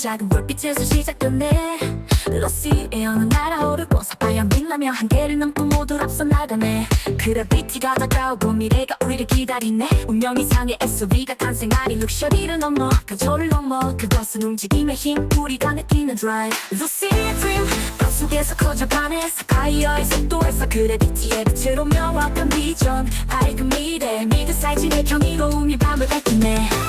작은 불빛에서 시작됐네. 러시 에어는 날아오르고 사파이어 빛나며 한계를 넘고 모두 앞서 나가네. 그래비티가 다가오고 미래가 우리를 기다리네. 운명 이상의 SUV가 탄생하니 룩셔리를 넘어 가조를 넘어 그것은 움직임의 힘 우리가 느끼는 드라이브 루시의 드림 방 속에서 커져가네. 사파이어의 속도에서 그래비티의 빛으로 명확한 비전. 밝은 미래 미드 사이즈의 경이로움이 밤을 밝히네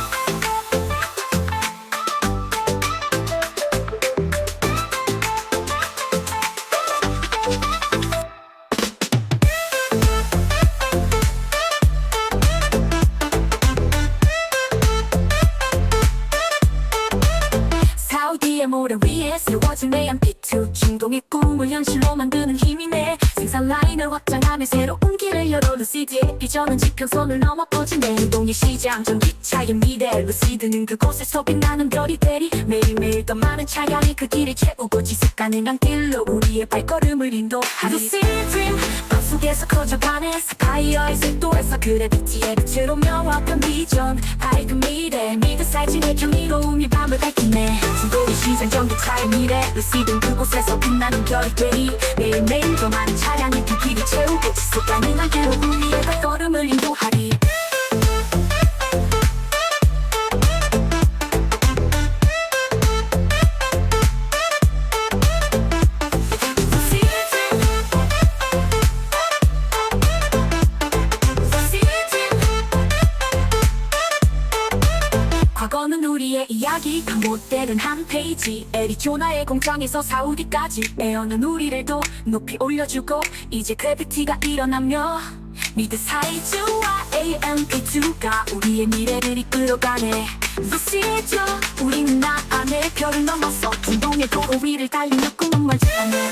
사우디의 모래 위에 세워진 내연 P2 중동의 꿈을 현실로 만드는 힘이네. 생산 라인을 확장하며 새로운 길을 열어 루시드의 비전은 지평선을 넘어 퍼지네. 운동의 시장 전기차의 미래 루시드는 그곳에서 빛나는 별이 되리. 매일매일 더 많은 차량이 그 길을 채우고 지속 가능한 길로 우리의 발걸음을 인도하리. 루시드 드림 속에서 커져가네. 스파이어의 색도에서 그래비티의 빛으로 명확한 비전. 밝은 미래 미드 사이즈의 경이로움이 밤을 밝히네 시장 전기차의 미래. 루시든 그곳에서 빛나는 별이 되니 매일매일 더 많은 차량이 그 길을 채우고 지속 가능한 길로 과거는 우리의 이야기. 못되는 한 페이지. 애리조나의 공장에서 사우디까지. 에어는 우리를 더 높이 올려주고 이제 그래비티가 일어나며. 미드 사이즈와 AMP2가 우리의 미래를 이끌어가네. 루시죠 우리는 나 안에 별을 넘어서. 중동의 도로 위를 달리며 꿈은 멀지 않네